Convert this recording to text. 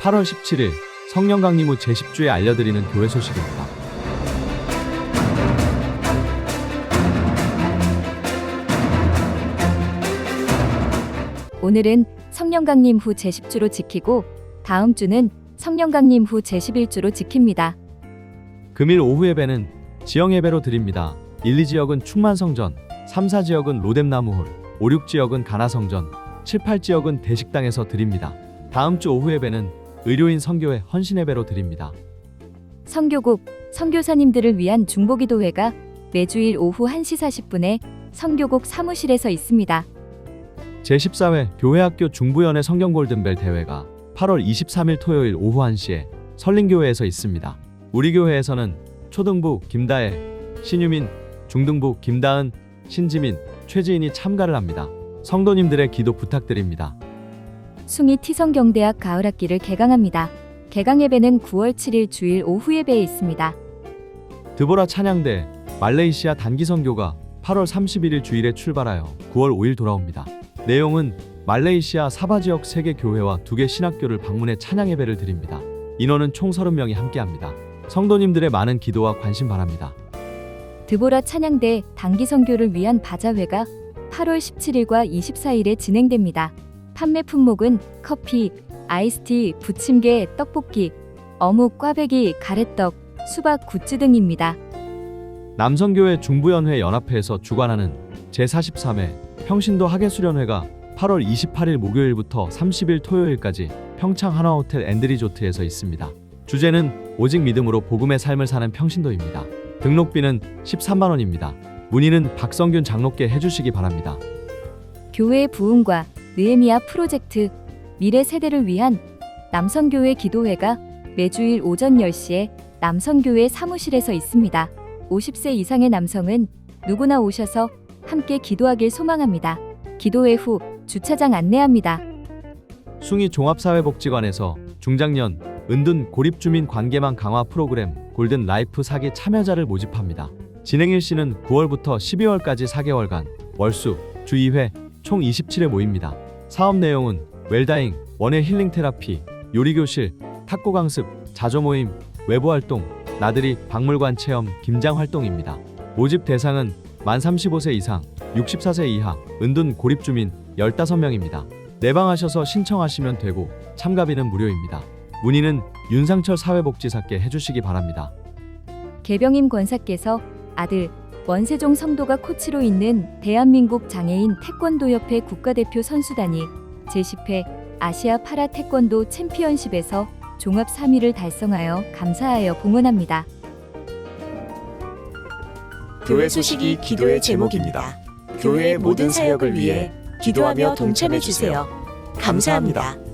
8월 17일 성령 강림 후 제10주에 알려드리는 교회 소식입니다. 오늘은 성령 강림 후 제10주로 지키고 다음 주는 성령 강림 후 제11주로 지킵니다. 금일 오후 예배는 지영 예배로 드립니다. 1, 2지역은 충만성전, 3, 4지역은 로뎀나무홀, 5, 6지역은 가나성전, 7, 8지역은 대식당에서 드립니다. 다음 주 오후 예배는 의료인 성교회 헌신 예배로 드립니다. 성교국 선교사님들을 위한 중보기도회가 매주일 오후 1시 40분에 성교국 사무실에서 있습니다. 제14회 교회학교 중부연회 성경 골든벨 대회가 8월 23일 토요일 오후 1시에 설린교회에서 있습니다. 우리 교회에서는 초등부 김다혜, 신유민, 중등부 김다은, 신지민, 최지인이 참가를 합니다. 성도님들의 기도 부탁드립니다. 숭이 티성경대학 가을학기를 개강합니다. 개강 예배는 9월 7일 주일 오후 예배에 있습니다. 드보라 찬양대 말레이시아 단기 선교가 8월 31일 주일에 출발하여 9월 5일 돌아옵니다. 내용은 말레이시아 사바 지역 3개 교회와 2개 신학교를 방문해 찬양 예배를 드립니다. 인원은 총 30명이 함께합니다. 성도님들의 많은 기도와 관심 바랍니다. 드보라 찬양대 단기 선교를 위한 바자회가 8월 17일과 24일에 진행됩니다. 판매 품목은 커피, 아이스티, 부침개, 떡볶이, 어묵, 꽈배기, 가래떡, 수박, 굿즈 등입니다. 남성교회 중부연회 연합회에서 주관하는 제43회 평신도 학예수련회가 8월 28일 목요일부터 30일 토요일까지 평창 한화호텔 앤드리조트에서 있습니다. 주제는 오직 믿음으로 복음의 삶을 사는 평신도입니다. 등록비는 13만 원입니다. 문의는 박성균 장로께 해주시기 바랍니다. 교회의 부흥과 느헤미야 프로젝트 미래 세대를 위한 남성교회 기도회가 매주일 오전 10시에 남성교회 사무실에서 있습니다. 50세 이상의 남성은 누구나 오셔서 함께 기도하길 소망합니다. 기도회 후 주차장 안내합니다. 숭이 종합사회복지관에서 중장년 은둔 고립주민 관계망 강화 프로그램 골든 라이프 사기 참여자를 모집합니다. 진행 일 시는 9월부터 12월까지 4개월간 월수 주 2회 총 27회 모입니다. 사업 내용은 웰다잉, 원예 힐링 테라피, 요리 교실, 탁구 강습, 자조 모임, 외부 활동, 나들이 박물관 체험, 김장 활동입니다. 모집 대상은 만 35세 이상, 64세 이하, 은둔 고립 주민 15명입니다. 내방하셔서 신청하시면 되고 참가비는 무료입니다. 문의는 윤상철 사회복지사께 해주시기 바랍니다. 개병임 권사께서 아들 원세종 성도가 코치로 있는 대한민국 장애인 태권도협회 국가대표 선수단이 제10회 아시아 파라 태권도 챔피언십에서 종합 3위를 달성하여 감사하여 봉헌합니다. 교회 소식이 기도의 제목입니다. 교회의 모든 사역을 위해 기도하며 동참해 주세요. 감사합니다.